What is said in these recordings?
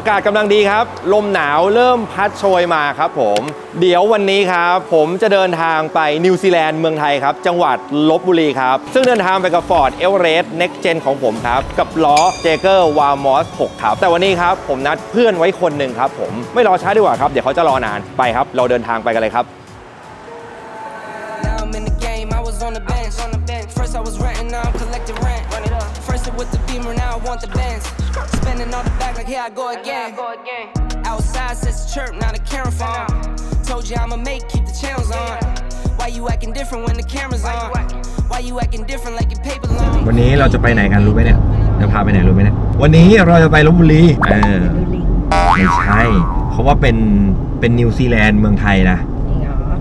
อากาศกำลังดีครับ ลมหนาวเริ่มพัดโชยมาครับผม เดี๋ยววันนี้ครับ ผมจะเดินทางไปนิวซีแลนด์เมืองไทยครับ จังหวัดลบบุรีครับ ซึ่งเดินทางไปกับ Ford e v e r e s t Next Gen ของผมครับ กับล้อ j a g e r w a m o s 6 ครับ แต่วันนี้ครับ ผมนัดเพื่อนไว้คนหนึ่งครับผมไม่รอช้าดีกว่าครับ เดี๋ยวเขาจะรอนานไปครับ เราเดินทางไปกันเลยครับ Now I'm in the game, I was on the bench. On the bench. First I was renting, now I'm collecting rent. Run it up. First it was the beamer, now I want the Benz. Spending all the back like here I go again. Outside says chirp, now the camera phone. Told you I'ma make, keep the channels on. Why you acting different when the camera's on? Why you acting different like your paper long? วันนี้เราจะไปไหนกันรู้ไหมเนี่ย จะพาไปไหนรู้ไหมเนี่ย วันนี้เราจะไปลบบุรี เออ ไม่ใช่เขาว่าเป็น เป็นนิวซีแลนด์เมืองไทยนะ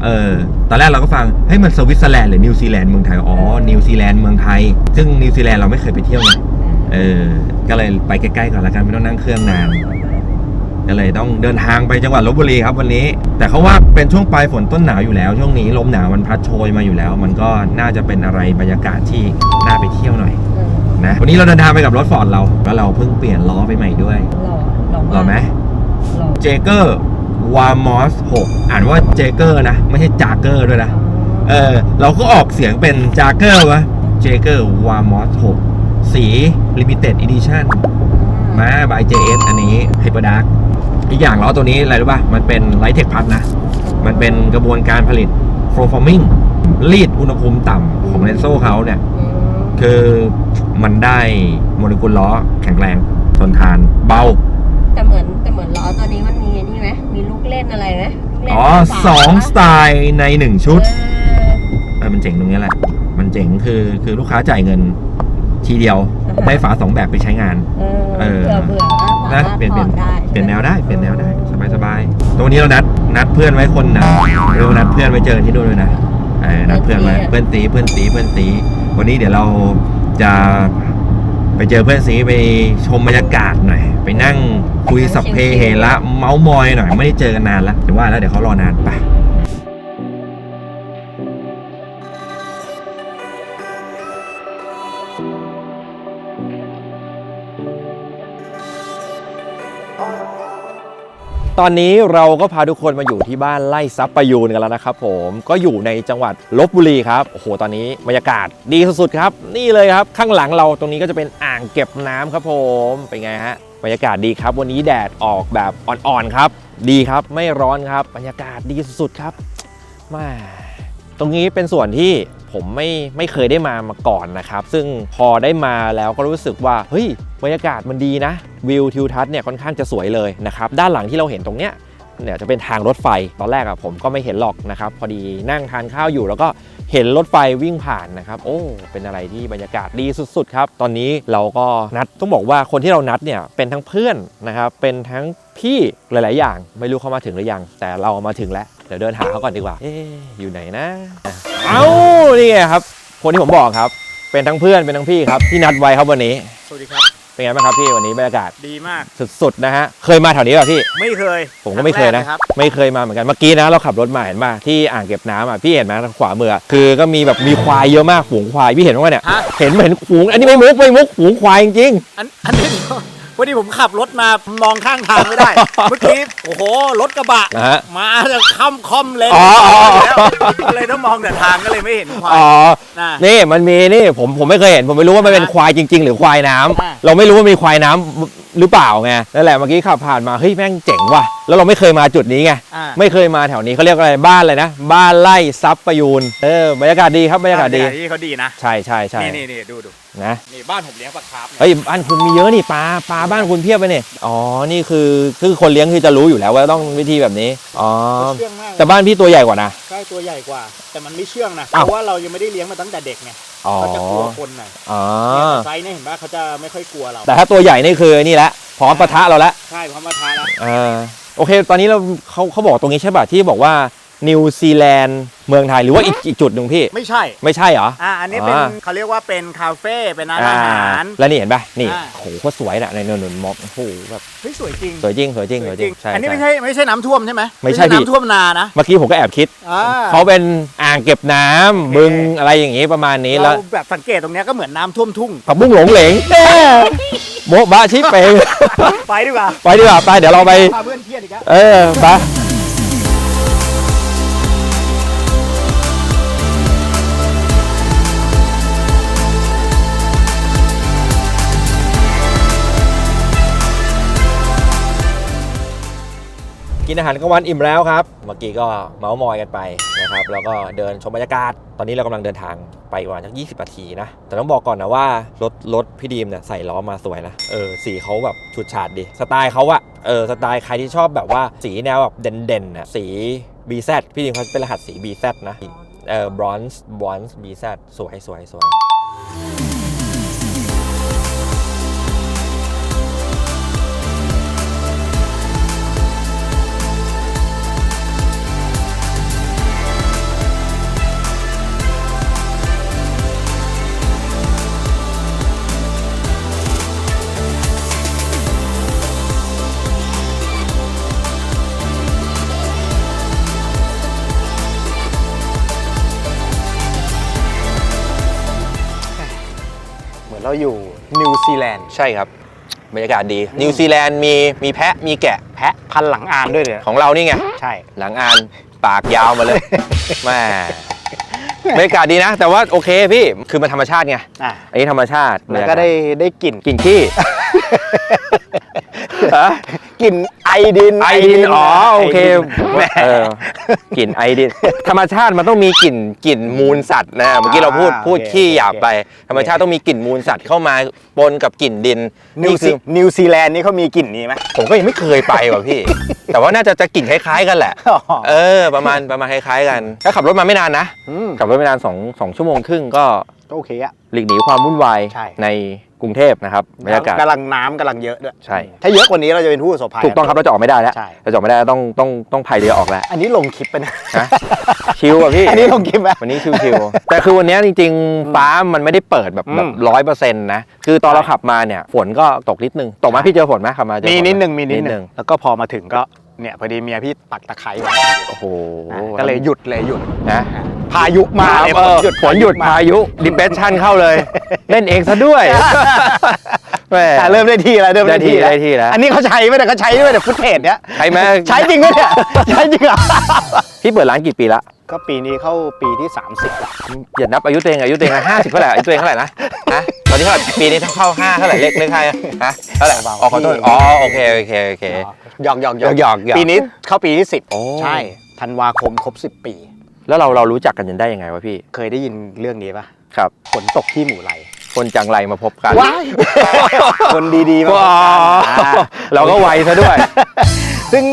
เออ ตอนแรกเราก็ฟัง เฮ้ยมันสวิตเซอร์แลนด์หรือนิวซีแลนด์เมืองไทย อ๋อ นิวซีแลนด์เมืองไทย ซึ่งนิวซีแลนด์เราไม่เคยไปเที่ยวไง เออ ก็เลยไปใกล้ๆก่อนละกันไม่ต้องนั่งเครื่องนาน ก็เลยต้องเดินทางไปจังหวัดลบบุรีครับวันนี้ แต่เขาว่าเป็นช่วงปลายฝนต้นหนาวอยู่แล้ว ช่วงนี้ลมหนาวมันพัดโชยมาอยู่แล้ว มันก็น่าจะเป็นอะไรบรรยากาศที่น่าไปเที่ยวหน่อยนะ วันนี้เราเดินทางไปกับรถฟอร์ดเรา แล้วเราเพิ่งเปลี่ยนล้อไปใหม่ด้วยหล่อหล่อหรอไหมหล่อเจเกอร์วามอส6อ่านว่าเจเกอร์นะ ไม่ใช่จากเกอร์ด้วยนะ เออ เราก็ออกเสียงเป็นจากเกอร์วะเจเกอร์วามอส6 สี Limited Edition มาบาย JS อันนี้ Hyper Dark อีกอย่างล้อตัวนี้อะไรรู้ป่ะ มันเป็น Light Tech Plus นะ มันเป็นกระบวนการผลิต Flow Forming รีดอุณหภูมิต่ำของเลนโซ่เขาเนี่ยอืมคือมันได้โมเลกุลล้อแข็งแรงทนทานเบา แต่เหมือนแต่เหมือนล้อตัวนี้มันมีนี่ไหมมีลูกเล่นอะไรไหมลูกเล่นอ๋อฝาสองสไตล์ในหนึ่งชุดเออเออมันเจ๋งตรงนี้แหละ มันเจ๋งคือคือลูกค้าจ่ายเงิน ทีเดียวอ่าฮะได้ฝาสองแบบไปใช้งาน เออเออเบื่อเบื่อก็นะสามารถเปลี่ยนถเปลี่อยนดได้เปลี่ยนแนวได้เปลี่ยนแนวได้สบายสบายตรงนี้เรานัดนัดเพื่อนไว้คนนะเรานัดเพื่อนไว้เจอที่นู่นเลยนะเออนัดเพื่อนไว้เพื่อนตีเพื่อนตีเพื่อนตีวันนี้เดี๋ยวเราจะไปเจอเพื่อนสีไปชมบรรยากาศหน่อย ไปนั่งคุยสัพเพเหระเมาส์มอยหน่อย ไม่ได้เจอกันนานแล้วเดี๋ยวว่าแล้วเดี๋ยวเขารอนานไป ตอนนี้เราก็พาทุกคนมาอยู่ที่บ้านไร่ซับประยูนกันแล้วนะครับผมก็อยู่ในจังหวัดลบบุรีครับโอ้โหตอนนี้บรรยากาศดีสุดๆครับ นี่เลยครับ ข้างหลังเราตรงนี้ก็จะเป็นอ่างเก็บน้ำครับผมเป็นไงฮะบรรยากาศดีครับ วันนี้แดดออกแบบอ่อนๆครับ ดีครับไม่ร้อนครับ บรรยากาศดีสุดๆครับแมาตรงนี้เป็นส่วนที่ผมไม่ไม่เคยได้มามาก่อนนะครับ ซึ่งพอได้มาแล้วก็รู้สึกว่าเฮ้ย บรรยากาศมันดีนะ วิวทิวทัศน์เนี่ยค่อนข้างจะสวยเลยนะครับด้านหลังที่เราเห็นตรงเนี้ยเนี่ยจะเป็นทางรถไฟตอนแรกอะผมก็ไม่เห็นหรอกนะครับ พอดีนั่งทานข้าวอยู่แล้วก็เห็นรถไฟวิ่งผ่านนะครับ โอ้ เป็นอะไรที่บรรยากาศดีสุดๆ ครับ ตอนนี้เราก็นัดต้องบอกว่าคนที่เรานัดเนี่ยเป็นทั้งเพื่อนนะครับเป็นทั้งพี่หลาย ๆ อย่าง ไม่รู้เขามาถึงหรือยัง แต่เรามาถึงแล้วเดี๋ยวเดินหาเขาก่อนดีกว่าเอ๊อยู่ไหนนะ เอ้านี่ไงครับ คนที่ผมบอกครับ เป็นทั้งเพื่อนเป็นทั้งพี่ครับที่นัดไว้ครับวันนี้สวัสดีครับ เป็นไงบ้างครับพี่วันนี้บรรยากาศดีมาก สุดๆนะฮะเคยมาแถวนี้ป่ะพี่ ไม่เคยผมก็ไม่เคยนะรั้งแรกลครับไม่เคยมาเหมือนกันเมื่อกี้นะเราขับรถมาเห็นป่ะที่อ่างเก็บน้ำอะพี่เห็นไหมทางขวามืออะคือก็มีแบบมีควายเยอะมากฝูงควายพี่เห็นว่าเนี่ยฮะเห็นเห็นฝูงอันนี้ไม่มุกไม่มุกฝูงควายจริงอันอันนี้เดี๋ยว พอดีผมขับรถมามองข้างทางไม่ได้ เมื่อกี้โอ้โหรถกระบะ นะฮะมาจะค่ำคอมเลนอ๋ออ๋ออ๋อ แล้วก็เลยต้องมองแต่ทางก็เลยไม่เห็นควายอ๋อ นะนี่มันมีนี่ผมผมไม่เคยเห็น ผมไม่รู้ว่ามันเป็นควายจริง ๆ หรือควายน้ำอ่าเราไม่รู้ว่ามีควายน้ำหรือเปล่าไงนั่นแหละเมื่อกี้ขับผ่านมาเฮ้ยแม่งเจ๋งว่ะแล้วเราไม่เคยมาจุดนี้ไงอ่าไม่เคยมาแถวนี้เขาเรียกอะไรบ้านอะไรนะ บ้านไร่ซับประยูนเออบรรยากาศดีครับบรรยากาศดี ที่เขาดีนะ ใช่ใช่ใช่นี่นี่นี่ดูดูนะนี่บ้านผมเลี้ยงปลาคาร์ฟเนี่ยเฮ้ยบ้านคุณมีเยอะนี่ปลาปลาบ้านคุณเพียบไปเนี่ยอ๋อนี่คือคือคนเลี้ยงคือจะรู้อยู่แล้วว่าต้องวิธีแบบนี้อ๋อเชื่องมากแต่บ้านพี่ตัวใหญ่กว่านะ ใช่ตัวใหญ่กว่า แต่มันไม่เชื่องนะเพอ้าว ราะว่าเรายังไม่ได้เลี้ยงมาตั้งแต่เด็กไงอ๋อเขาจะกลัวคนหน่อยอ๋อเนี่ยแต่ไซส์เนี่ยเห็นว่าเขาจะไม่ค่อยกลัวเราแต่ถ้าตัวใหญ่นี่คือนี่แหละพร้อมปะทะเราแล้วใช่พร้อมมาทานแล้ว อ่าโอเค ตอนนี้เราเขาเขาบอกตรงนี้ใช่ป่ะที่บอกว่า นิวซีแลนด์เมืองไทยหรือว่าอีกอีกจุดหนึ่งพี่ ไม่ใช่ ไม่ใช่เหรอ อ่าอันนี้เป็นอ่า เขาเรียกว่าเป็นคาเฟ่เป็นร้านอาหาร แล้วนี่เห็นป่ะนี่อ่า โหโคตรสวยน่ะในเนินนม็อบโอ้โหแบบเฮ้ยสวยจริงสวยจริงสวยจริงสวยจริงใช่ อันนี้ไม่ใช่ใช่ไม่ใช่น้ำท่วมใช่ไหมไม่ใช่พี่ น้ำท่วมนานะเมื่อกี้ผมก็แอบคิด อ่า เขาเป็นอ่างเก็บน้ำโอเค บึงอะไรอย่างงี้ประมาณนี้แล้เราวแบบสังเกตตรงเนี้ยก็เหมือนน้ำท่วมทุ่ง ผักบุ้งหลงเหลงโมะบะชิเปง ไปดีกว่าไปดีกว่าไปเดี๋ยวเราไปพาเพื่อนเครียดอีกแล้ว เออไป กินอาหารกลางวันอิ่มแล้วครับ เมื่อกี้ก็เมาส์มอยกันไปนะครับ แล้วก็เดินชมบรรยากาศ ตอนนี้เรากำลังเดินทางไปประมาณสัก20นาทีนะ แต่ต้องบอกก่อนนะว่ารถรถพี่ดีมเนี่ยใส่ล้อมาสวยนะ เออสีเขาแบบชุดฉาดดี สไตล์เขาอะเออสไตล์ใครที่ชอบแบบว่าสีแนวแบบเด่นๆน่ะสี BZ พี่ดีมเขาเป็นรหัสสี BZ นะ เออ bronze bronze BZ สวยสวยสวย เหมือนเราอยู่นิวซีแลนด์ใช่ครับ บรรยากาศดี นิวซีแลนด์มีมีแพะมีแกะ แพะพันหลังอานด้วยเลยของเรานี่ไง ใช่ หลังอานปากยาวมาเลยแม่บรรยากาศดีนะ แต่ว่าโอเคพี่ คือมันธรรมชาติไงอะอันนี้ธรรมชาติแล้วก็ได้ได้กลิ่นกลิ่นขี้ ฮะ กลิ่นไอดินไอดินอ๋อโอเคแหมเออกลิ่นไอดินธรรมชาติมันต้องมีกลิ่นกลิ่นมูลสัตว์นะเมื่อกี้เราพูดอ่าพูดโอเคขี้หยาบโอเคไป ธรรมชาติต้องมีกลิ่นมูลสัตว์เข้ามาปนกับกลิ่นดินนิวนี่ซีคือนิวซีแลนด์นี่เขามีกลิ่นนี้ไหมผมก็ยังไม่เคยไปว่ะพี่ แต่ว่าน่าจะจะกลิ่นคล้ายๆกันแหละอ๋อเออ ประมาณประมาณคล้ายๆกันถ้าขับรถมาไม่นานนะอืมขับรถไม่นานสองสองชั่วโมงครึ่งก็ก็โอเคอะ หลีกหนีความวุ่นวายใช่ ใน กรุงเทพนะครับบรรยากาศกำลังน้ำกำลังเยอะด้วย ใช่ ถ้าเยอะกว่านี้เราจะเป็นผู้ประสบภัย ถูกต้องครับเราจะออกไม่ได้แล้วใช่ เราจะออกไม่ได้ต้องต้องต้องพายเรือออกแล้ว อันนี้ลงคลิปไปนะฮะ ชิลอะพี่ อันนี้ลงคลิปไหม วันนี้ชิลๆแต่คือวันนี้จริงๆ ฟ้ามันไม่ได้เปิดแบบอืม แบบร้อยเปอร์เซ็นต์นะ คือตอนเราขับมาเนี่ย ฝนก็ตกนิดนึง ตกไหมพี่เจอฝนไหมขับมาเจอฝมีไหนิดนึงมีนิดนึง แล้วก็พอมาถึงก็ เนี่ยพอดีเมียพี่ปักตะไคร้ไว้โอ้โหก็เลยหยุดเลยหยุด นะพายุมาเลยเออหยุดฝนหยุดพายุดิเ e ชั่นเข้าเลย เล่นเองซะด้วยแหมอะเริ่มได้ที่แล้วเริ่มได้ได้ที่ที่แล้วได้ที่แล้ว อันนี้เขาใช้ไหมเนี่ยเขาใช้ไหมเนี่ยฟุตเทจเนี้ยใช่ไหมใช้จริงไหมเนี่ยใช้จริงเหรอพี่เปิดร้านกี่ปีละก็ปีนี้เข้าปีที่ 30แล้วอย่านับอายุตัวเองอายุตัวเองห้าสิบเท่าไหร่อายุตัวเองเท่าไหร่นะฮะตอนนี้เท่าไหร่ปีนี้ถ้าเข้าห้าเท่าไหร่เลขเลขใครฮะเท่าไหร่อ๋อขอโทษอ๋อโอเคโอเคโอเค หยอกหยอกหยอกหยอกหยอก ปีนี้เข้าปีที่โอ้10ใช่ธันวาคมครบ10ปี แล้วเราเรารู้จักกันจนได้ยังไงวะพี่เคยได้ยินเรื่องนี้ปะครับ ฝนตกที่หมู่ไรคนจังไรมาพบกันว้ายคนดีๆมาพบว้ากันอ่าเราก็ไวซะด้วยซึ่ง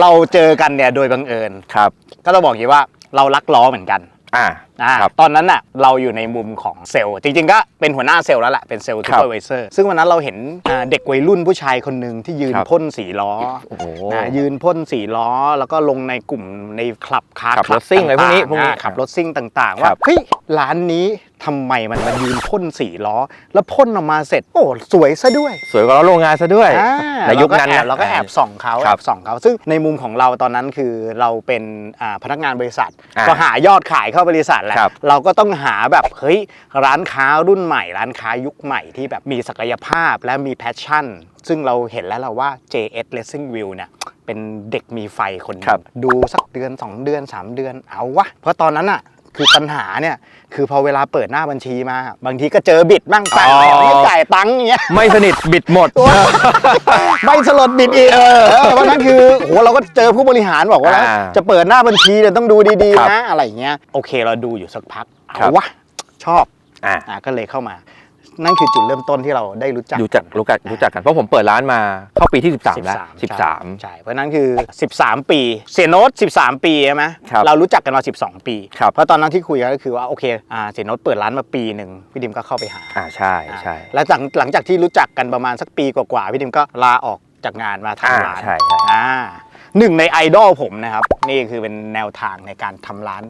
เราเจอกันเนี่ยโดยบังเอิญ ครับ ก็ต้องบอกอย่างนี้ว่าเรารักล้อเหมือนกัน อ่าอ่าครับตอนนั้นน่ะเราอยู่ในมุมของเซลล์ จริงๆ ก็เป็นหัวหน้าเซลล์แล้วแหละเป็นเซลล์คทูรับเปอร์ไวเซอร์ซึ่งวันนั้นเราเห็นอ่าเด็กวัยรุ่นผู้ชายคนหนึ่งที่ยืนครับพ่นสีล้อโอ้โหนะยืนพ่นสีล้อ แล้วก็ลงในกลุ่มในคลับคาร์ขับคลัรถซิ่งอะไรพวกนี้ต่าๆพวกนี้อ่าขับรถซิ่งต่างๆคว่ารับเฮ้ยร้านนี้ ทำไมมันมายืนพ่นสีล้อ แล้วพ่นออกมาเสร็จ โอ้สวยซะด้วย สวยกว่าเราโรงงานซะด้วยอ่าในยุคนั้นเราก็แอบนะเราก็แอบส่องเขาครัแอบบส่องเขาซึ่งในมุมของเราตอนนั้นคือเราเป็นอ่าพนักงานบริษัทอ่าก็หายอดขายเข้าบริษัทแหละครับเราก็ต้องหาแบบเฮ้ยร้านค้ารุ่นใหม่ ร้านค้ายุคใหม่ที่แบบมีศักยภาพและมีแพชชั่น ซึ่งเราเห็นแล้วเราว่า JS Racing View เนี่ยเป็นเด็กมีไฟคนหนึงครับดูสักเดือน 2 เดือน 3 เดือนเอาวะเพราะตอนนั้นอะ คือปัญหาเนี่ยคือพอเวลาเปิดหน้าบัญชีมา บางทีก็เจอบิดมั่งสั่งอ๋อเดี๋ยวนี้จ่ายตังค์อย่างเงี้ย ไม่สนิทบิดหมดไม่สลดบิดอีกเออเพราะนั้นคือโหเราก็เจอผู้บริหารบอกว่า อ่าจะเปิดหน้าบัญชีเนี่ยต้องดูดีครับๆนะอะไรอย่างเงี้ยโอเคเราดูอยู่สักพักครัเอาบ วะชอบอ่าอะก็เลยเข้ามา นั่นคือจุดเริ่มต้นที่เราได้รู้จักรู้จักรู้จักรู้จักกันเพราะผมเปิดร้านมาเข้าปีที่ 13 แล้วใช่13 ใช่เพราะนั้นคือ 13 ปี เสียโน้ต13 ปีใช่ไหมครับเรารู้จักกันมา 12 ปีครับเพราะตอนนั้นที่คุยกันก็คือว่าโอเคอ่าเสียโน้ตเปิดร้านมาปีหนึ่งพี่ดิมก็เข้าไปหาอ่าใช่ใช่แล้วหลังหลังจากที่รู้จักกันประมาณสักปีกว่าๆพี่ดิมก็ลาออกจากงานมาอ่าทำร้านใช่ใช่อ่าหนึ่งในไอดอลผมนะครับ นี่คือเป็นแนวทางในการทำร้าน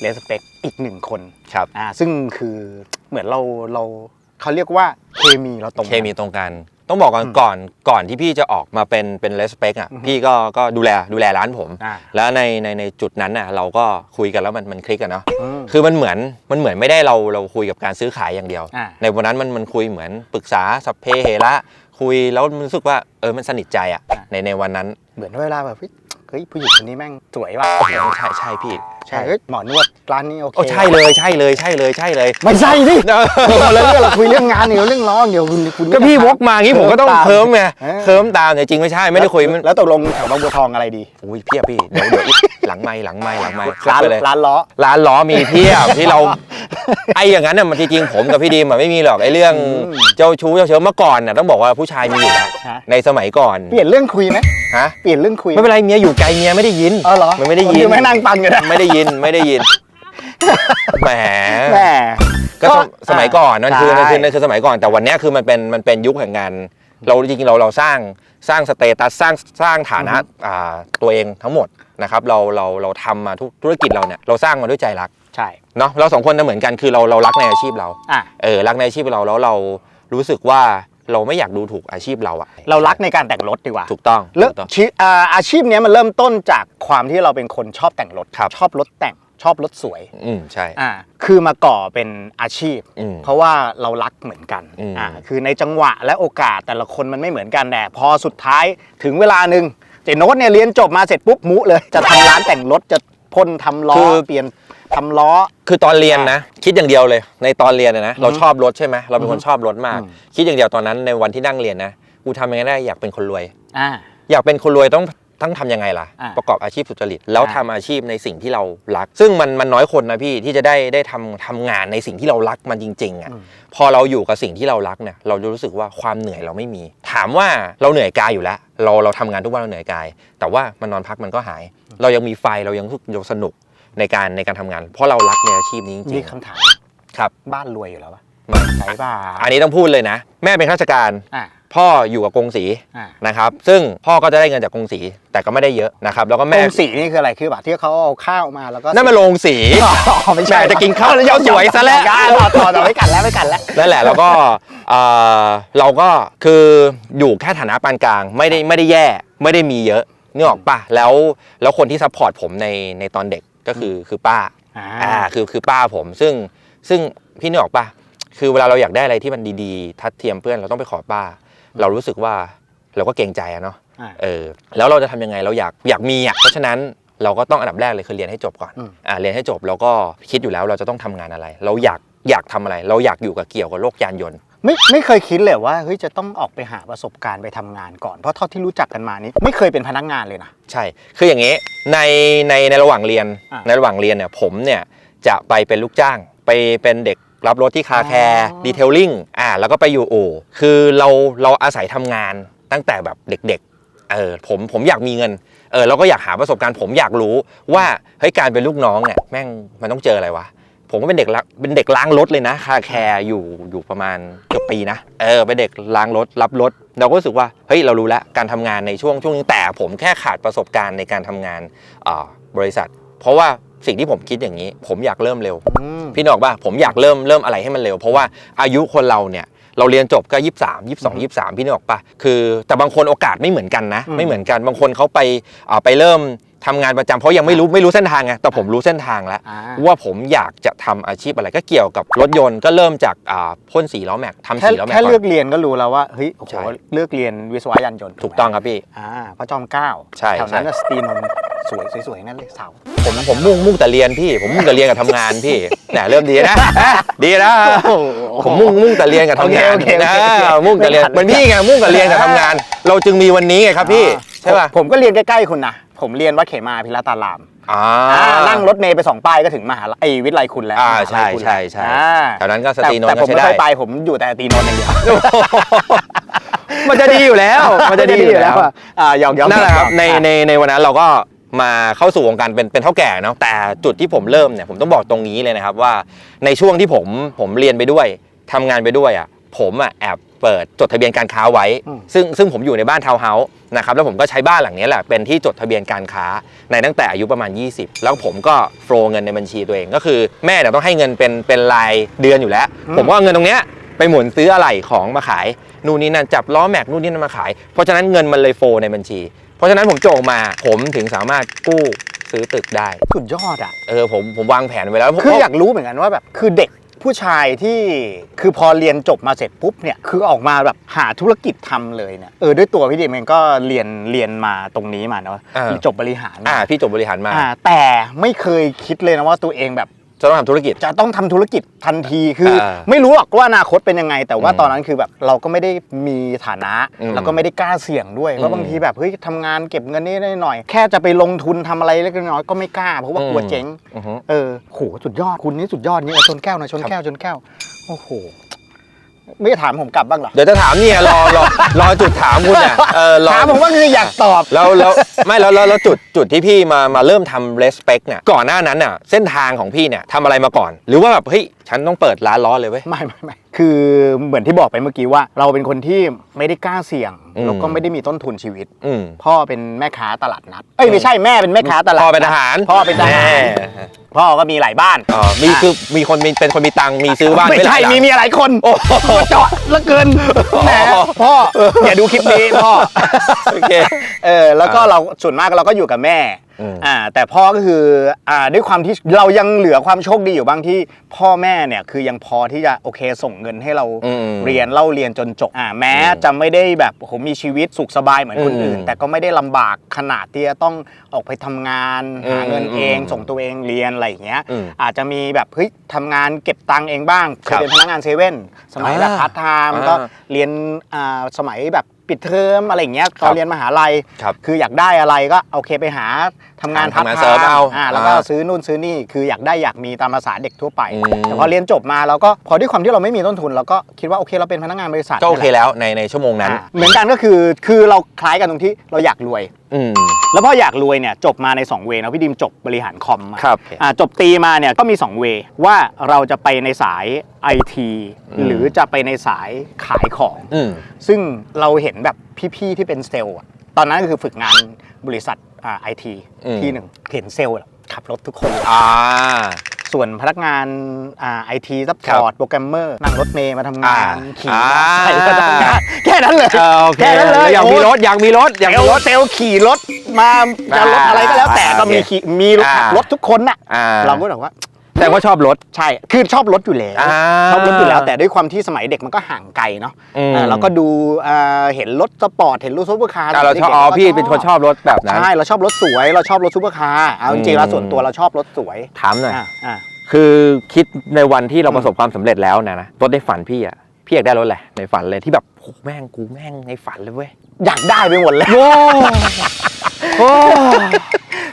เลสเปกอีกหนึ่งคนครับอ่าซึ่งคือเหมือนเราเรา เขาเรียกว่าเคมีเราตรงกันเคมีตรงกัน ต้องบอกก่อนอืมก่อนก่อนที่พี่จะออกมาเป็นเป็นเลสเปกอะอือฮึ พี่ก็ก็ดูแลดูแลร้านผม อ่าแล้วในในในจุดนั้นน่ะเราก็คุยกันแล้วมันมันคลิกกันเนาะอืม คือมันเหมือนมันเหมือนไม่ได้เราเราคุยกับการซื้อขายอย่างเดียว อ่า ในวันนั้นมันมันคุยเหมือนปรึกษาสัพเพเหระคุยแล้วมันรู้สึกว่าเออมันสนิทใจอะอะในในวันนั้นเหมือนเวลาแบบเฮ้ยเฮ้ยผู้หญิงคนนี้แม่งสวยว่ะโอ้โหใช่ใช่พี่ ใช่เฮ้ยหมอนวดร้านนี้โอเคโอ้ใช่เลยใช่เลยใช่เลยใช่เลย ไม่ใช่ดิเออเราเรื่องเราคุยเรื่องงานเดี๋ยวเรื่องร้องเดี๋ยวคุณคุณก็พี่วกมางี้ผมก็ต้องเคิร์มไงเออเคิร์มตามแต่จริงไม่ใช่ไม่ได้คุยมันแล้วตกลงแถวบางบัวทองอะไรดีอุ้ยเพียบพี่เดี๋ยวเดี๋ยวอีกหลังไม้หลังไม้หลังไม้ร้านไปเลยร้านล้อร้านล้อมีเพียบที่เราไอ้อย่างนั้นน่ะมันจริงๆผมกับพี่ดีมอะไม่มีหรอกไอ้เรื่องอืมเจ้าชู้เจ้าเชิญเมื่อก่อนน่ะต้องบอกว่าผู้ชายมีอยู่แล้วฮะในสมัยก่อน เปลี่ยนเรื่องคุยไหมฮะเปลี่ยนเรื่องคุยไม่เป็นไรเมียอยู่ไกลเมียไม่ได้ยินเออเหรอมันไม่ได้ยินผมงไม่นั่งฟังอยู่นะไม่ได้ยินไม่ได้ยินแหมแม่ก็สมสมัยก่อนนั่นคือนั่นคือใช่ นั่นคือสมัยก่อนแต่วันเนี้ยคือมันเป็นมันเป็นยุคแห่งงาน เราจริงๆเราเราสร้างสร้างสเตตัสสร้างสร้างฐานะอ่าตัวเองทั้งหมดนะครับเราเราเราทำมาทุกธุรกิจเราเนี่ยเราสร้างมาด้วยใจรักใช่เนาะเราสองคนน่ะเหมือนกันคือเราเรารักในอาชีพเรา อะ เออรักในอาชีพเราแล้วเรารู้สึกว่า เราไม่อยากดูถูกอาชีพเราอะเรารักในการแต่งรถดีกว่าถูกต้องเริ่มถูกต้อง ชีอ่าอาชีพเนี้ยมันเริ่มต้นจากความที่เราเป็นคนชอบแต่งรถครับ ชอบรถแต่งชอบรถสวยอืมใช่ อ่าคือมาก่อเป็นอาชีพ อืมเพราะว่าเรารักเหมือนกันอืมอ่าคือในจังหวะและโอกาสแต่ละคนมันไม่เหมือนกันแต่พอสุดท้ายถึงเวลาหนึ่งเจโน้ตเนี่ยเรียนจบมาเสร็จปุ๊บมุเลย จะทำร้านแต่งรถจะพ่นทำล้อเปลี่ยน ทำล้อ คือตอนเรียนนะ คิดอย่างเดียวเลย ในตอนเรียนนะนะเราชอบรถใช่ไหมเราเป็นคนชอบรถมากอืมคิดอย่างเดียวตอนนั้นในวันที่นั่งเรียนนะกูทำยังไงได้อยากเป็นคนรวยอ่าอยากเป็นคนรวยต้องต้องทำยังไงล่ะอ่าประกอบอาชีพสุจริต แล้วอ่าทำอาชีพในสิ่งที่เรารัก ซึ่งมันมันน้อยคนนะพี่ที่จะได้ได้ทำทำงานในสิ่งที่เรารักมันจริงๆอะพอเราอยู่กับสิ่งที่เรารักเนี่ยเราจะรู้สึกว่าความเหนื่อยเราไม่มี ถามว่าเราเหนื่อยกายอยู่แล้ว เราเราทำงานทุกวันเราเหนื่อยกาย แต่ว่ามันนอนพักมันก็หาย เรายังมีไฟเรายังรู้สึกยังสนุก ในการในการทำงาน เพราะเรารักในอาชีพนี้จริมีงคำถามๆครับบ้านรวยอยู่แล้วปะไม่ใช่ป่ะอันนี้ต้องพูดเลยนะ แม่เป็นข้าราชการอ่าพ่ออยู่กับกงสีอ่านะครับ ซึ่งพ่อก็จะได้เงินจากกงสี แต่ก็ไม่ได้เยอะนะครับแล้วก็โรแม่งสีนี่คืออะไรคือแบบที่เขาเอาข้าวมาแล้วก็นั่นมาโรงสีอ๋อไม่ใช่แม่จะกินข้าวแล้วสวยซะแล้วต่อต่อต่อไม่กัดแล้วไม่กัดแล้วนั่นแหละแล้วก็เอ่อเราก็คืออยู่แค่ฐานะปานกลางไม่ได้ไม่ได้แย่ไม่ได้มีเยอะนึกออกปะแล้วแล้วคนที่ซัพพอร์ตผมในในตอนเด็ก ก็คือคือป้าอ่าอ่าคือคือป้าผม ซึ่งซึ่งพี่นึกออกปะคือเวลาเราอยากได้อะไรที่มันดีๆ ทัดเทียมเพื่อนเราต้องไปขอป้า เรารู้สึกว่าเราก็เกรงใจอะเนาะอ่าเออแล้วเราจะทำยังไงเราอยากอยากมีอะเพราะฉะนั้นเราก็ต้องอันดับแรกเลยคือเรียนให้จบก่อนอืมอ่าเรียนให้จบแล้วก็คิดอยู่แล้วเราจะต้องทำงานอะไร เราอยากอยากทำอะไร เราอยากอยู่กับเกี่ยวกับโลกยานยนต์ ไม่ไม่เคยคิดเลยว่าเฮ้ยจะต้องออกไปหาประสบการณ์ไปทำงานก่อน เพราะเท่าที่รู้จักกันมานี้ ไม่เคยเป็นพนักงานเลยนะ ใช่ คืออย่างนี้ในในในระหว่างเรียนอะ ในระหว่างเรียนเนี่ยผมเนี่ยจะไปเป็นลูกจ้าง ไปเป็นเด็กรับรถที่คาแคร์อ๋อดีเทลลิ่งอ่าแล้วก็ไปอยู่อู่คือเราเราอาศัยทำงานตั้งแต่แบบเด็กๆเออผมผมอยากมีเงินเออเราก็อยากหาประสบการณ์ผมอยากรู้ว่าเฮ้ยการเป็นลูกน้องเนี่ยแม่งมันต้องเจออะไรวะ ผมก็เป็นเด็กละเป็นเด็กล้างรถเลยนะคาแคร์อยู่อยู่ประมาณเกือบปีนะเออเป็นเด็กล้างรถรับรถ เราก็รู้สึกว่าเฮ้ยเรารู้แล้วการทำงานในช่วงช่วงนึงแต่ผมแค่ขาดประสบการณ์ในการทำงานอ่าบริษัท เพราะว่าสิ่งที่ผมคิดอย่างนี้ ผมอยากเริ่มเร็วอืมพี่นกออกป่ะผมอยากเริ่มเริ่มอะไรให้มันเร็ว เพราะว่าอายุคนเราเนี่ยเราเรียนจบก็23 22 23พี่นกออกป่ะคือแต่บางคนโอกาสไม่เหมือนกันนะอืมไม่เหมือนกันบางคนเขาไปอ่าไปเริ่ม ทำงานประจำเพราะยังไม่รู้ไม่รู้เส้นทางไงแต่ผมรู้เส้นทางแล้ว อ่าว่าผมอยากจะทำอาชีพอะไรก็เกี่ยวกับรถยนต์ก็เริ่มจากอ่าพ่นสีล้อแม็กทำแค่สีล้อแม็กแค่ก่เลืออน กเรียนก็รู้แล้วว่าเฮ้ยโอ้โหใช่ เลือกเรียนวิศวะยานยนต์ถูกต้องครับพี่ อ่าพระจอมเกล้าใช่แถวนั้นใช่ น่ะสตรีนนท์สวยสวยๆนั่นเลยสาว ผมผมมุ่งมุ่งแต่เรียนพี่ ผมมุ่งแต่เรียนกับทำงานพี่เนี่ยเริ่มดีนะ ดีนะผมมุ่งมุ่งแต่เรียนกับทำงานโอเคโอเคโอเคอ่ามุ่งแต่เรียนเหมือนพี่ไงมุ่งแต่เรียนกับทำงาน เราจึงมีวันนี้ไงครับพี่ ใช่ป่ะ ผมผมก็เรียนใกล้ๆคุณนะ ผมเรียนวัดเขมาพิรัตารามอ่าอ่านั่งรถเมย์ไปสองป้ายก็ถึงมหาลัยไอ้วิทยาลัยคุณแล้วอ่ามหาลัใช่ยคุณใช่ใช่อ่าแถวนั้นก็สแต่ตรีโนนแต่ก็ผมใช้ไม่ได้ค่อยไปผมอยู่แต่ตีนนท์อย่างเดียวมันจะดีอยู่แล้ว มันจะดีอยู่แล้วอะอ่าหยอกๆนั่นแหละครับหยอกๆในอะในในวันนั้นเราก็มาเข้าสู่วงการเป็นเป็นเท่าแก่เนาะแต่จุดที่ผมเริ่มเนี่ยผมต้องบอกตรงนี้เลยนะครับว่าในช่วงที่ผมผมเรียนไปด้วยทำงานไปด้วยอะผมอะแอบ เปิดจดทะเบียนการค้าไว้ อืม ซึ่งซึ่งผมอยู่ในบ้านทาวน์เฮาส์นะครับแล้วผมก็ใช้บ้านหลังนี้แหละเป็นที่จดทะเบียนการค้าในตั้งแต่อายุประมาณ 20 แล้วผมก็โฟลเงินในบัญชีตัวเองก็คือแม่เนี่ยต้องให้เงินเป็นเป็นรายเดือนอยู่แล้ว ผมก็เอาเงินตรงเนี้ยไปหมุนซื้ออะไหล่ของมาขายนู่นนี่นั่นจับล้อแม็กนู่นนี่นั่นมาขาย เพราะฉะนั้นเงินมันเลยโฟลในบัญชี เพราะฉะนั้นผมโจกมาผมถึงสามารถกู้ซื้อตึกได้สุดยอดอะ เออผมผมวางแผนไว้แล้วผมคืออยากรู้เหมือนกันว่าแบบคือเด็ก ผู้ชายที่คือพอเรียนจบมาเสร็จปุ๊บเนี่ยคือออกมาแบบหาธุรกิจทำเลยเนี่ยเออด้วยตัวพี่ดิมเองก็เรียนเรียนมาตรงนี้มาเนาะอ่าจบบริหารอ่าพี่จบบริหารมาอ่าแต่ไม่เคยคิดเลยนะว่าตัวเองแบบ จะต้องทำธุรกิจ จะต้องทำธุรกิจทันทีคือ อ่าไม่รู้หรอกว่าอนาคตเป็นยังไง แต่ว่าอืมตอนนั้นคือแบบเราก็ไม่ได้มีฐานะ อืมแล้วก็ไม่ได้กล้าเสี่ยงด้วยอืมเพราะบางทีแบบเฮ้ยทำงานเก็บเงินนี่ได้หน่อยแค่จะไปลงทุนทำอะไรเล็กๆน้อยๆก็ไม่กล้าเพราะว่ากลัวอืมเจ๊ง อือฮึ เออโหสุดยอด คุณนี่สุดยอดนี่ชนแก้วหนะชนแก้วชนแก้ว โอ้โห ไม่ถามผมกลับบ้างเหรอ เดี๋ยวจะถามเนี่ยรอรอรอจุดถามคุณเนี่ยเออรอถามผมว่าคืออยากตอบแล้วแล้วไม่แล้วแล้วแล้วจุดจุดที่พี่มามาเริ่มทำ respect เนี่ยก่อนหน้านั้นน่ะเส้นทางของพี่เนี่ยทำอะไรมาก่อน หรือว่าแบบเฮ้ยฉันต้องเปิดร้านล้อเลยเว้ยไม่ไม่ไม่ คือเหมือนที่บอกไปเมื่อกี้ว่า เราเป็นคนที่ไม่ได้กล้าเสี่ยงอืม แล้วก็ไม่ได้มีต้นทุนชีวิต อืมพ่อเป็นแม่ค้าตลาดนัดเอ้ยไม่ใช่แม่เป็นแม่ค้าตลาดพ่อเป็นทหารพ่อเป็นทหารแน่พ่อก็มีหลายบ้านอ๋อมีคือมีคนมีเป็นคนมีตังค์มีซื้อบ้านไม่ใช่หลายหลังมีมีหลายคนโอ้โหเจาะเหลือเกินแหมพ่ออย่าดูคลิปนี้พ่อ โอเค เออแล้วก็เราส่วนมากเราก็อยู่กับแม่อืมอ่าแต่พ่อก็คืออ่าด้วยความที่เรายังเหลือความโชคดีอยู่บางที่พ่อแม่เนี่ยคือยังพอที่จะโอเคส่งเงินให้เราอืมเรียนเล่าเรียนจนจบอ่าแม้อืมจะไม่ได้แบบโอ้โหมีชีวิตสุขสบายเหมือนคนอื่น อืมแต่ก็ไม่ได้ลำบากขนาดที่จะต้องออกไปทำงานอืมหาเงินเองอืม ส่งตัวเองเรียนอะไรอย่างเงี้ย อืม อาจจะมีแบบเฮ้ยทำงานเก็บตังค์เองบ้างเคครัยบเป็นพนักงานเซเว่นสมัยแบบอ่าพาร์ทไทม์อ่าก็เรียนอ่าสมัยแบบ ปิดเทอมอะไรอย่างเงี้ยตครัอนบเรียนมหาลัย ครับ คืออยากได้อะไรก็โอเคไปหา ทำงานทำพาร์ทงานไทเสริมม์เอาอ่าแล้วก็อ่าซื้อนู่นซื้อนี่คืออยากได้อยากมีตามภาษาเด็กทั่วไป อืม แต่พอเรียนจบมาเราก็พอด้วยความที่เราไม่มีต้นทุนเราก็คิดว่าโอเคเราเป็นพนักงานบริษัทก็โอเคนี่แหละแล้วในในชั่วโมงนั้น อ่าเหมือนกันก็คือคือเราคล้ายกันตรงที่เราอยากรวย อืม แล้วพออยากรวยเนี่ยจบมาใน 2 เวย์นะพี่ดิมจบบริหารคอมมาครับอ่าจบตีมาเนี่ยก็มี 2 เวย์ว่าเราจะไปในสาย IT อืม หรือจะไปในสายขายของ อืม ซึ่งเราเห็นแบบพี่ ๆ ที่เป็นเซลล์อะ ตอนนั้นก็คือฝึกงานบริษัทอ่าไอทีอืมที่หนึ่งเห็นเซลล์อะขับรถทุกคนเลยอ่าส่วนพนักงานอ่าไอทีซัพพครับอร์ตโปรแกรมเมอร์นั่งรถเมย์มาทำงานอ่าขี่มอเตอร์ไซค์อ่ามาทำงานแค่นั้นเลยเออโอเคแค่นั้นเลยอยากมีรถอยากมีรถอยากเซลมีล์รถเซลล์ขี่รถมาจะรถอะไรก็แล้วแต่อ่าก็มีโอเคขี่มีรถอ่ารถทุกคนน่ะอ่าเราก็แบบว่า แต่ว่าชอบรถ ใช่ คือชอบรถอยู่แล้ว อ่าชอบรถอยู่แล้ว แต่ด้วยความที่สมัยเด็กมันก็ห่างไกลเนาะอืม เออเราก็ดูเอ่อเห็นรถสปอร์ต เห็นรถซูเปอร์คาร์แต่เราชอบอ๋อพี่เป็นคนชอบรถแบบนั้น ใช่ เราชอบรถสวย เราชอบรถซูเปอร์คาร์ เอาจริงๆแล้วอืมส่วนตัวเราชอบรถสวยถามหน่อย อ่าอ่าคือคิดในวันที่เราประสบความสำเร็จแล้วนะนะรถในฝันพี่อะ พี่อยากได้รถแหละไรในฝันเลยที่แบบโหแม่งกูแม่งในฝันเลยเว้ย อยากได้ไปหมดเลย โอ้โอ้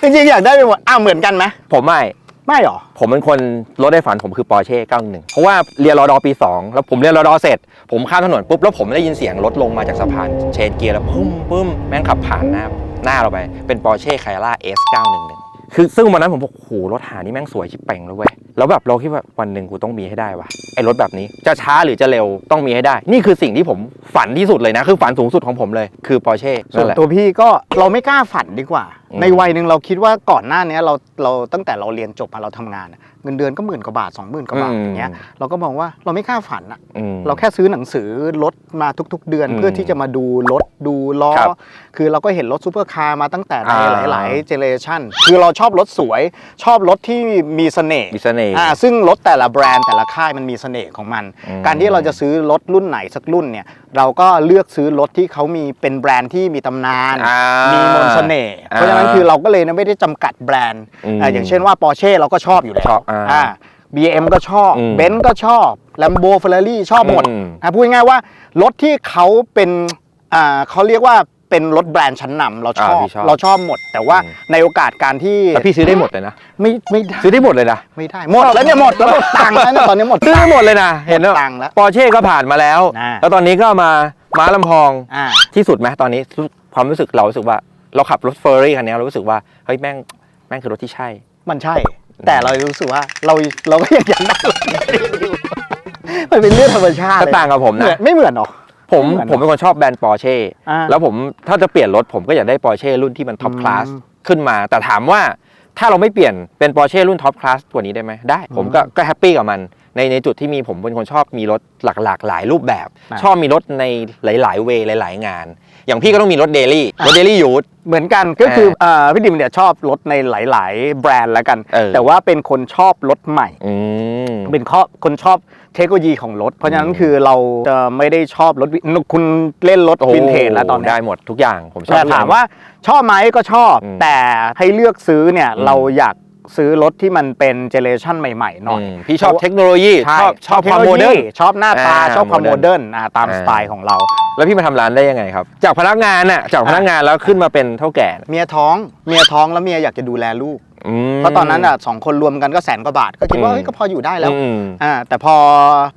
จริงๆอยากได้ไปหมด อ้าวเหมือนกันไหมผมไม่ ไม่หรอ ผมเป็นคนรถได้ฝันผมคือปอร์เช่911เพราะว่าเรียนรอดอปี 2 แล้วผมเรียนรอดอเสร็จ ผมข้ามถนนปุ๊บ แล้วผมได้ยินเสียงรถลงมาจากสะพานเชนเกียร์แล้วปุ้มปุ้มแม่งขับผ่านหน้าหน้าเราไป เป็นปอร์เช่ไคล่า S 911 คือซึ่งวันนั้นผมบอกโหรถหานี่แม่งสวยชิบเป่งเลยเว้ยแล้วแบบเราคิดว่าวันหนึ่งกูต้องมีให้ได้วะไอ้รถแบบนี้จะช้าหรือจะเร็วต้องมีให้ได้ นี่คือสิ่งที่ผมฝันที่สุดเลยนะ คือฝันสูงสุดของผมเลย คือปอร์เช่ส่นั่วนนแหละ ตัวพี่ก็เราไม่กล้าฝันดีกว่า อืม ในวัยหนึ่งเราคิดว่าก่อนหน้านี้เราเราตั้งแต่เราเรียนจบมาเราทำงานอะ เงินเดือนก็หมื่นกว่าบาทสองหมื่นกว่าบาทอย่างเงี้ยเราก็มองว่าเราไม่กล้าฝันอะอืมเราแค่ซื้อหนังสือรถมาทุก ๆ เดือนอืมเพื่อที่จะมาดูรถดูล้อครับคือเราก็เห็นรถซูเปอร์คาร์มาตั้งแต่ในอ่าหลาย ๆ เจเนเรชันคือเราชอบรถสวยชอบรถที่มีเสน่ห์มีเสน่ห์อ่าซึ่งรถแต่ละแบรนด์แต่ละค่ายมันมีเสน่ห์ของมันอืมการที่เราจะซื้อรถรุ่นไหนสักรุ่นเนี่ยเราก็เลือกซื้อรถที่เขามีเป็นแบรนด์ที่มีตำนานอ่ามีมนต์เสน่ห์อ่าเพราะฉะนั้นคือเราก็เลยไม่ได้จำกัดแบรนด์อืมอ่าอย่างเช่นว่าปอร์เช่เราก็ชอบอยู่แล้วชอบอ่าอ่า BM ก็ชอบอืมเบนซ์ก็ชอบแลมโบเฟอร์รารี่ชอบหมดอืม อะพูดง่ายๆว่ารถที่เขาเป็นอ่าเขาเรียกว่าเป็นรถแบรนด์ชั้นนำเราชอบอ่าพี่ชอบเราชอบหมด แต่ว่าอืมในโอกาสการที่แต่พี่ซื้อได้หมดเลยนะ ไม่ไม่ได้ซื้อได้หมดเลยนะไม่ได้หมดแล้วเนี่ยหมดแล้วหมดตังค์แล้วเนี่ยตอนนี้หมดซื้อตัได้งค์หมดเลยนะ เห็นแล้วตังค์แล้ว ปอร์เช่ก็ผ่านมาแล้ว อ่า แล้วตอนนี้ก็มาม้าลำพอง อ่า ที่สุดไหมตอนนี้ความรู้สึกเรารู้สึกว่า เราขับรถเฟอร์รี่คันนี้เรารู้สึกว่า เฮ้ยแม่งแม่งคือรถที่ใช่ มันใช่ แต่เรารู้สึกว่าเราเราก็ยังอยากได้รถอยู่มันเป็นเรื่องธรรมชาติก็ต่างกับผมเหมือนะนไม่เหมือนหรอผมเหมือนผมเป็นคนชอบแบรนด์ปอร์เช่อ่าแล้วผมถ้าจะเปลี่ยนรถผมก็อยากได้ปอร์เช่รุ่นที่มันท็อปอืมคลาสขึ้นมา แต่ถามว่าถ้าเราไม่เปลี่ยนเป็นปอร์เช่รุ่นท็อปคลาสกว่านี้ได้ไหมได้ ผมก็ก็แฮปปี้กับมันในในจุดที่มีผมเป็นคนชอบมีรถหลากหลากหลายรูปแบบอ่าชอบมีรถในหลาย ๆ เวย์หลาย ๆ งาน อย่างพี่ก็ต้องมีรถเดลี่รถเดลี่ยูท เหมือนกันก็คือเอ่อพี่ดิมเนี่ยชอบรถในหลาย ๆ แบรนด์แล้วกัน เออ แต่ว่าเป็นคนชอบรถใหม่ อืม เป็นข้อคนชอบเทคโนโลยีของรถ เพราะฉะนั้นคือเราจะไม่ได้ชอบรถวิคุณเล่นรถโอ้วินเทจแล้วตอนเนี้ยได้หมดทุกอย่างผมชอบแต่ทุกอย่ถางมว่าชอบไหมก็ชอบ อืมแต่ให้เลือกซื้อเนี่ยอืมเราอยาก ซื้อรถที่มันเป็นเจเนเรชันใหม่ๆหน่อยอืมพี่ชอบเทคโนโลยีใช่ชอบชอบความทโมคโลเดิร์นชอบหน้าตาอ่าชอบความโมโมเดิร์นเดิร์นอ่าตามอ่าสไตล์ของเรา แล้วพี่มาทำร้านได้ยังไงครับ จากพนักงานน่ะจากพนักงานแล้วขึ้นมาเป็นเท่าแก่ เมียท้องเมียท้องแล้วเมียอยากจะดูแลลูก อืม เพราะตอนนั้นอะสองคนรวมกันก็แสนกว่าบาท ก็คิดว่าอืม เฮ้ยก็พออยู่ได้แล้วอืม อ่าแต่พอ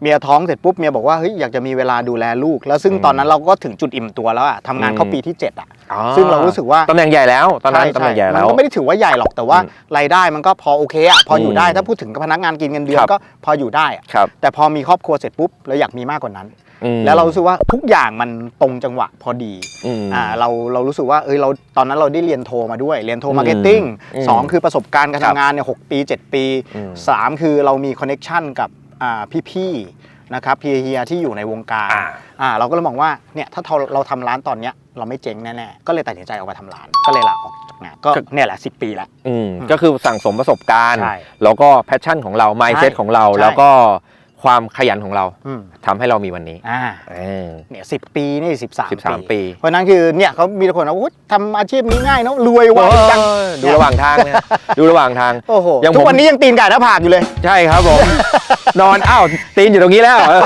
เมียท้องเสร็จปุ๊บเมียบอกว่าเฮ้ยอยากจะมีเวลาดูแลลูก แล้วซึ่งอืมตอนนั้นเราก็ถึงจุดอิ่มตัวแล้วอะทำงานเข้าอืม ปีที่เจ็ดอะ อ๋อซึ่งเรารู้สึกว่า ตำแหน่งใหญ่แล้วตอนนั้นช่ตำแหน่งใหญ่มัแล้นวก็ไม่ได้ถือว่าใหญ่หรอกแต่ว่าอืมรายได้มันก็พอโอเคอะพออยู่ได้อืมถ้าพูดถึงกับพนักงานกินเงินเดือคนรับ ก็พออยู่ได้อะครับ แต่พอมีครอบครัวเสร็จปุ๊บเราอยากมีมากกว่านั้น อืม แล้วเรารู้สึกว่าทุกอย่างมันตรงจังหวะพอดีอืม อ่าเราเรารู้สึกว่าเอ้ยเราตอนนั้นเราได้เรียนโทมาด้วย เรียนโทอืมมาร์เก็ตติ้งอืมสองคือประสบการณ์การครับทำงานเนี่ยหกปี 7 ปีอืมสามคือเรามีคอนเน็ชันกับอ่าพี่ๆนะครับพีเฮียที่อยู่ในวงการอ่า อ่าเราก็เลยมองว่าเนี่ยถ้าเราเราทำร้านตอนเนี้ยเราไม่เจ๊งแน่ๆก็เลยตัดสินใจออกมาทำร้านก็เลยลาออกจากงานก็เนี่ยแหละ10ปีแล้วอืมก็คือสั่งสมประสบการณ์ ใช่แล้วก็แพชชั่นของเรา mindset ใช่ของเรา ใช่แล้วก็ ความขยันของเราอืมทำให้เรามีวันนี้อ่า เออ เนี่ยสิปีนี่สิบสาม13ปี เพราะฉะนั้นคือเนี่ยเขามีคนว่าอุ๊ยทำอาชีพนี้ง่ายเนาะรวยไวจังดูระหว่างทางเนี่ยดูระหว่างทาง โอ้โหอย่างผม ทุกวันนี้ยังตีนไก่หน้าผากอยู่เลย ใช่ครับผม นอนอ้าวตีนอยู่ตรงนี้แล้วเออ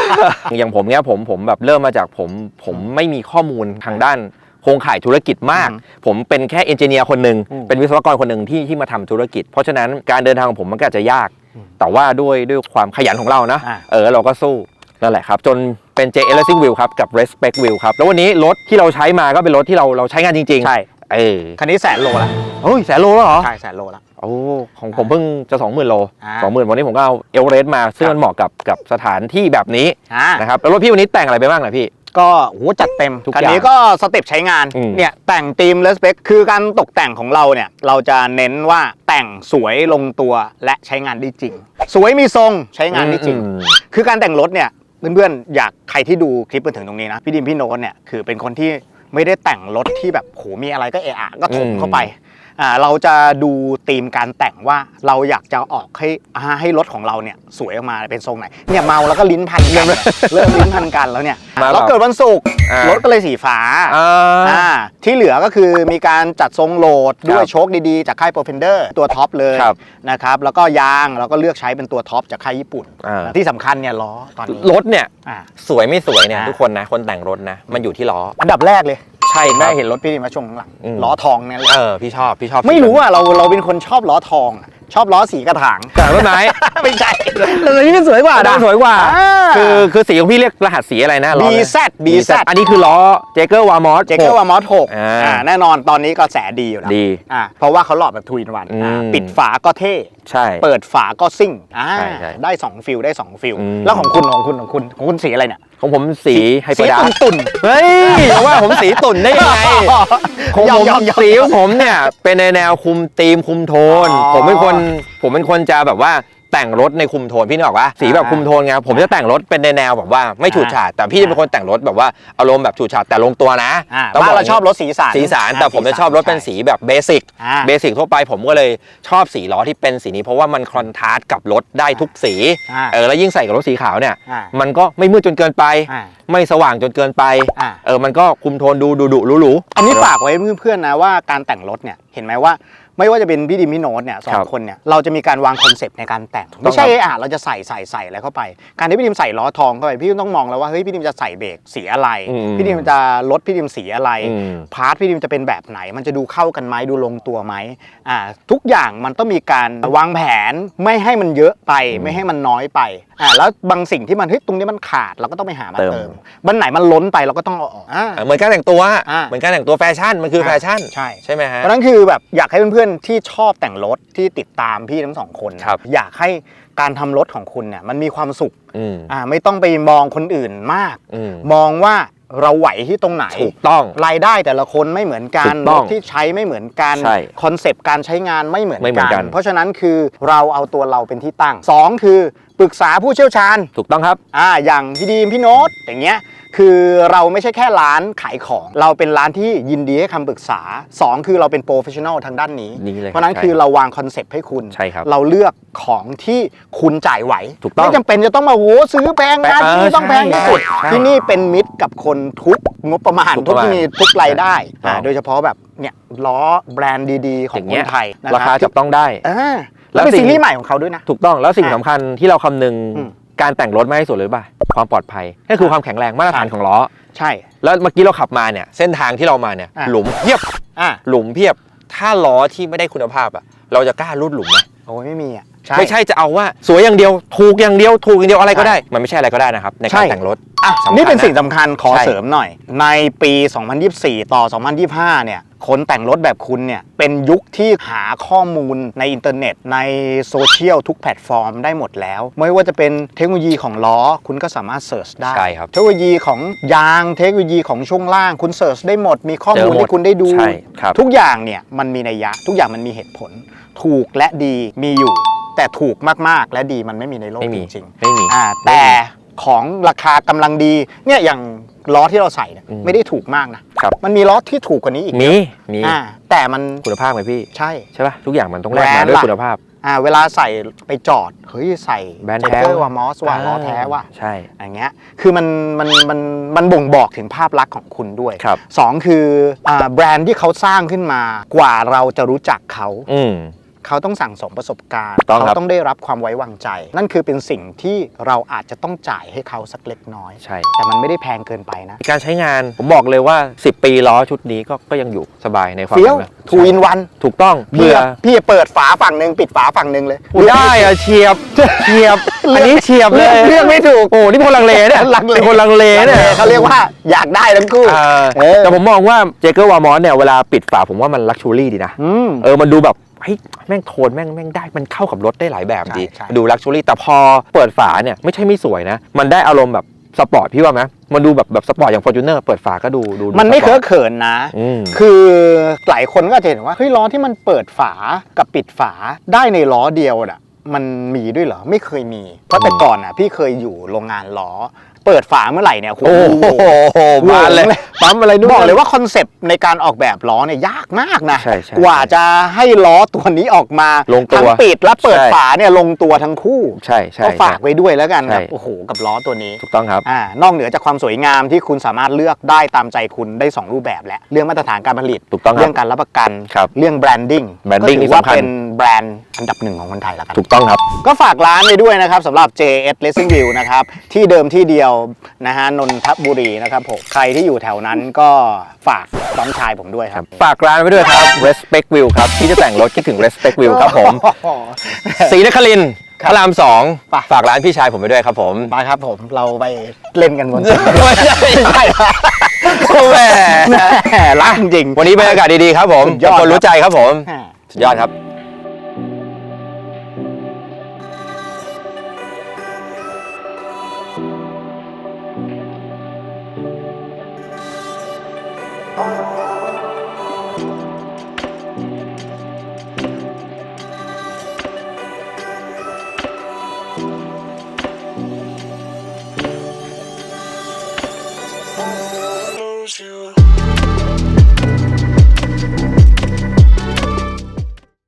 อย่างผมเนี้ยผมผมแบบเริ่มมาจากผม ผมไม่มีข้อมูลทางด้านโครงข่ายธุรกิจมากอืมผมเป็นแค่เอนจิเนียร์คนหนึ่งอืม เป็นวิศวกรคนหนึ่งที่ที่มาทำธุรกิจ เพราะฉะนั้นการเดินทางของผมมันก็อาจจะยากอืม แต่ว่าด้วยด้วยความขยันของเรานะอ่าเออเราก็สู้นั่นแหละครับจนเป็น J e l s i n g Wheel ครับกับ Respect Wheel ครับแล้ววันนี้รถที่เราใช้มาก็เป็นรถที่เราเราใช้งานจริงๆใช่เออคันนี้แสนโลละโอ้ยแสนโลแล้วเหรอใช่แสนโลละโอ้ของผมเพิ่งจะ 20,000 โลอ่า20,000 วันนี้ผมก็เอาเอลเรสมาซึ่งครับมันเหมาะกับกับสถานที่แบบนี้อ่านะครับแล้วรถพี่วันนี้แต่งอะไรไปบ้างนะพี่ ก็โหจัดเต็มทุกคันอย่างนี้ก็สเต็ปใช้งานอืม เนี่ยแต่งธีมเลสเปคคือการตกแต่งของเราเนี่ยเราจะเน้นว่าแต่งสวยลงตัวและใช้งานได้จริง สวยมีทรงใช้งานได้จริง อืม คือการแต่งรถเนี่ยเพื่อนๆอยากใครที่ดูคลิปมาถึงตรงนี้นะพี่ดิมพี่โน้ตเนี่ยคือเป็นคนที่ไม่ได้แต่งรถที่แบบโหมีอะไรก็เอะอะก็ถมอืมเข้าไปอ่า เราจะดูธีมการแต่งว่าเราอยากจะออกให้อ่าให้รถของเราเนี่ยสวยออกมาเป็นทรงไหนเนี่ยเมาแล้วก็ลิ้นพันกันเนี่ยเริ่มลิ้นพันกันแล้วเนี่ยมาแบบเราเกิดวันศุกร์อ่ารรถก็เลยสีฟ้าอ่าอ่าที่เหลือก็คือมีการจัดทรงโหลดด้วยครับโชคดีๆ จากค่ายโปรเฟนเดอร์ตัวท็อปเลยครับนะครับแล้วก็ยางเราก็เลือกใช้เป็นตัวท็อปจากค่ายญี่ปุ่นอ่าที่สำคัญเนี่ยล้อตอนนี้รถเนี่ยอ่าสวยไม่สวยเนี่ยอ่าทุกคนนะคนแต่งรถนะมันอยู่ที่ล้ออันดับแรกเลย ใช่แม่เห็นรถพี่ดิมาช่วงหลังอืม ล้อทองเนี่ยแหละเออพี่ชอบพี่ชอบไม่รู้อะเราเราเป็นคนชอบล้อทองอะชอบล้อสีกระถาง แต่งรถไหมไม่ใช่แต่นี้มันสวยกว่าด้านะนสวยกว่า อ่าคือคือสีของพี่เรียกรหัสสีอะไรนะล้อ BZ BZ อันนี้คือล้อเจเกอร์วามอส เจเกอร์วามอสหกอ่าอ่าแน่นอนตอนนี้ก็แสดีอยู่แล้วดีอ่าเพราะว่าเขาหล่อแบบทวินวันอืม ปิดฝาก็เท่ ใช่ เปิดฝาก็ซิ่งอ่าใช่ใช่ได้ 2 ฟิลได้ 2 ฟิลอืม แล้วของคุณของคุณของคุณของคุณสีอะไรเนี่ย ของผมสีไฮเปอสีร์ดาตุ่นตุ่นเฮ้ยอย่าว่าผมสีตุ่นได้ยังไงของยอผมยอมยอมสีของผมเนี่ยเป็นในแนวคุมธีมคุมโทนอ๋อผมเป็นคนผมเป็นคนจะแบบว่า แต่งรถในคุมโทนพี่นึกออกปะสีแบบคุมโทนไงผมจะแต่งรถเป็นในแนวแบบว่าไม่ฉูดฉาดแต่พี่จะเป็นคนแต่งรถแบบว่าอารมณ์แบบฉูดฉาดแต่ลงตัวนะอ่าต้องบ้านบเรากชอบรถสีสันสีสันแต่ผมจะชอบรถเป็นสีแบบเบสิกอ่าเบสิกทั่วไปผมก็เลยชอบสีล้อที่เป็นสีนี้เพราะว่ามันคอนทราสต์กับรถได้ทุกสีอ่าเออแล้วยิ่งใส่กับรถสีขาวเนี่ยอ่ามันก็ไม่มืดจนเกินไปอ่าไม่สว่างจนเกินไปอ่าเออมันก็คุมโทนดูดุดุหรูหรูอันนี้ฝากไว้เพื่อนๆนะว่าการแต่งรถเนี่ยเห็นไหมว่า ไม่ว่าจะเป็นพี่ดิมพี่โน้ตเนี่ยสอครังบคนเนี่ยเราจะมีการวางคอนเซปต์ในการแต่งถูกต้องไม่ใช่ครับ อะเราจะใส่ใส่ใส่อะไรเข้าไป การที่พี่ดิมใส่ล้อทองเข้าไปพี่ต้องมองแล้วว่าเฮ้ยพี่ดิมจะใส่เบรกสีอะไร อืมพี่ดิมจะรถพี่ดิมสีอะไร อืม พาร์ทพี่ดิมจะเป็นแบบไหน มันจะดูเข้ากันไหมดูลงตัวไหมอ่าทุกอย่างมันต้องมีการวางแผนไม่ให้มันเยอะไปไม่ให้มันน้อยไปอ่าแล้วบางสิ่งที่มันเฮ้ยตรงนี้มันขาดเราก็ต้องไปหามาเติม เติมบันไหนมันล้นไปเราก็ต้องเอาออกอ่า เหมือนการแต่งตัว อ่า เหมือนการแต่งตัวแฟชั่น มันคือแฟชั่น ใช่ ใช่ไหมฮะ เพราะฉะนั้นคือแบบอยากให้เพื่อนๆที่ชอบแต่งรถที่ติดตามพี่ทั้งสองคนครับ อยากให้การทำรถของคุณเนี่ยมันมีความสุขอืมอ่าไม่ต้องไปมองคนอื่นมาก อืมมองว่าเราไหวที่ตรงไหน ถูกต้อง รายได้แต่ละคนไม่เหมือนกันถูกต้รองถที่ใช้ไม่เหมือนกันใช่คอนเซปต์การใช้งานไม่เหมือนไม่เหมือนกันเพราะฉะนั้นคือเราเอาตัวเราเป็นที่ตั้งสองคือปรึกษาผู้เชี่ยวชาญ ถูกต้องครับ อ่าอย่างพี่ดีมพี่โน้ตอย่างเงี้ย คือเราไม่ใช่แค่ร้านขายของ เราเป็นร้านที่ยินดีให้คำปรึกษา 2 คือเราเป็นโปรเฟชชั่นอลทางด้านนี้ นี่เลยเพราะฉะนั้นใช่คือเราวางคอนเซปต์ให้คุณ ใช่ครับเราเลือกของที่คุณจ่ายไหวถูกต้องไม่จำเป็นจะต้องมาโหซื้อแพงนะเออที่นี่ต้องแพงที่สุด ใช่ที่นี่เป็นมิตรกับคนทุกงบประมาณทุกทุกประมาณมีทุกรายได้ใช่อ่าโดยเฉพาะแบบเนี่ยล้อแบรนด์ดีๆ ขอองย่างคเงี้นยไทยนะราคาบจับต้องได้ อ่าแล้แล้ววเป็นสิ่ซีงรีส์ใหม่ของเขาด้วยนะ ถูกต้องแล้วสิ่งอะสำคัญที่เราคำนึงอืม การแต่งรถไม่ให้สุดหรือเปล่าความปลอดภัยนี่คือความแข็งแรงมาตรฐานของล้อ ใช่ แล้วเมื่อกี้เราขับมาเนี่ยเส้นทางที่เรามาเนี่ยอะ หลุมเพียบอ่าหลุมเพียบ ถ้าล้อที่ไม่ได้คุณภาพอะเราจะกล้าลุดหลุมไหมโอ้ยไม่มีอะ ไม่ใช่จะเอาว่าสวยอย่างเดียว ถูกอย่างเดียวถูกอย่างเดียวอะไรก็ใช่ได้ มันไม่ใช่อะไรก็ได้นะครับในใช่ การแต่งรถ อะสำคัญนี่เป็นนะสิ่งสำคัญขอใช่ เสริมหน่อย ในปี 2024 ต่อ 2025 เนี่ย คนแต่งรถแบบคุณเนี่ย เป็นยุคที่หาข้อมูลในอินเทอร์เน็ต ในโซเชียลทุกแพลตฟอร์มได้หมดแล้ว ไม่ว่าจะเป็นเทคโนโลยีของล้อ คุณก็สามารถเสิร์ชได้ ใช่ครับ เทคโนโลยีของยาง เทคโนโลยีของช่วงล่าง คุณเสิร์ชได้หมด มีข้อมูลเจอหมดให้คุณได้ดู ใช่ครับ ทุกอย่างเนี่ยมันมีนัยยะ ทุกอย่างมันมีเหตุผล ถูกและดีมีอยู่ แต่ถูกมากๆ และดีมันไม่มีในโลกไม่จมีริงๆไม่มีอ่าแต่ของราคากำลังดีเนี่ยอย่างล้อที่เราใส่เนี่ยอืมไม่ได้ถูกมากนะครับ มันมีล้อที่ถูกกว่านี้อีกมีมีอ่าแต่มันคุณภาพไหมพี่ ใช่ ใช่ป่ะทุกอย่างมันต้องแลกแบรมานด์ด้วยล่ะ คุณภาพ อ่าเวลาใส่ไปจอดเฮ้ยใส่แบรนด์เจแท้เกอร์ว่ามอสว่าล้อแท้ว่ะใช่ อย่างเงี้ย คือมันมันมันมันบ่งบอกถึงภาพลักษณ์ของคุณด้วยครับ สองคืออ่าแบรนด์ที่เขาสร้างขึ้นมากว่าเราจะรู้จักเขา อืม เขาต้องสั่งสมประสบการณ์ต้องครับ เขาต้องได้รับความไว้วางใจ นั่นคือเป็นสิ่งที่เราอาจจะต้องจ่ายให้เขาสักเล็กน้อย ใช่ แต่มันไม่ได้แพงเกินไปนะการใช้งานผมบอกเลยว่า 10 ปีล้อชุดนี้ก็ก็ยังอยู่สบายในความเฟี้ยวเป็นแบบทูอินวันถูกต้องพี่เบื่อ อะพี่เปิดฝาฝั่งหนึ่งปิดฝาฝั่งหนึ่งเลยอุ๊ยได้อะเฉียบเฉียบ อันนี้เฉียบเลเลือกยเลือกไม่ถูก โอ้นี่คนลังเลเนี่ยลังเลเป็นคนลังเลเนี่ยเขาเรียกว่าอยากได้ทั้งคู่ เออเออ แต่ผมมองว่าเจเกอร์วามอนเนี่ยเวลาปิดฝาผมว่ามันลักชูรี่ดีนะ อืม เออ มันดูแบบ เฮ้ยแม่งโทนแม่งแม่งได้มันเข้ากับรถได้หลายแบบดี ใช่ใช่ ดูลักชูรี่แต่พอเปิดฝาเนี่ยไม่ใช่ไม่สวยนะ มันได้อารมณ์แบบสปอร์ตพี่ว่าไหมมันดูแบบแบบสปอร์ตอย่างฟอร์จูเนอร์เปิดฝาก็ดูดูดูมันไม่สปเคร์อะตเขินนะ อืม คือหลายคนก็อาจจะเห็นว่าเฮ้ยล้อที่มันเปิดฝากับปิดฝาได้ในล้อเดียวน่ะมันมีด้วยเหรอไม่เคยมี เพราะแต่ก่อนน่ะพี่เคยอยู่โรงงานล้อ เปิดฝาเมื่อไหร่เนี่ยโอ้โหบานเลยปั๊มอะไรนู่นบอกเลยว่าคอนเซปต์ในการออกแบบล้อเนี่ยยากมากนะใช่ใช่กว่าจะให้ล้อตัวนี้ออกมาลงตัวทั้งปิดและเปิดใช่ฝาเนี่ยลงตัวทั้งคู่ใช่ใช่ก็ฝากไว้ด้วยแล้วกันใช่กับโอ้โหกับล้อตัวนี้ถูกต้องครับอ่านอกเหนือจากความสวยงามที่คุณสามารถเลือกได้ตามใจคุณได้ 2 รูปแบบแล้วเรื่องมาตรฐานการผลิตถูกต้องครับเรื่องการรับประกันครับเรื่องแบรนดิ้ง branding ก็ถืนี่อว่าสำคัญเป็นแบรนด์อันดับหนึ่งของคนไทยแล้วกันถูกต้องครับ ก็ฝากร้านไปด้วยนะครับสำหรับ JS Racing View นะครับที่เดิมที่เดียวนะฮะนนทบุรีนะครับผมใครที่อยู่แถวนั้นก็ฝากน้องชายผมด้วยครับ ฝากร้านไว้ด้วยครับ Respect View ครับที่จะแต่งรถคิดถึง Respect View ครับผมศรีนครินทร์พระรามสองไป ฝากร้านพี่ชายผมไปด้วยครับผมไปครับผมเราไปเล่นกันบนไม่ใช่ไม่ใช่โอ้แหมแหมรักจริง วันนี้บรรยากาศดีๆครับผมสุดยอดคนรู้ใจครับผมแหมสุดยอดครับ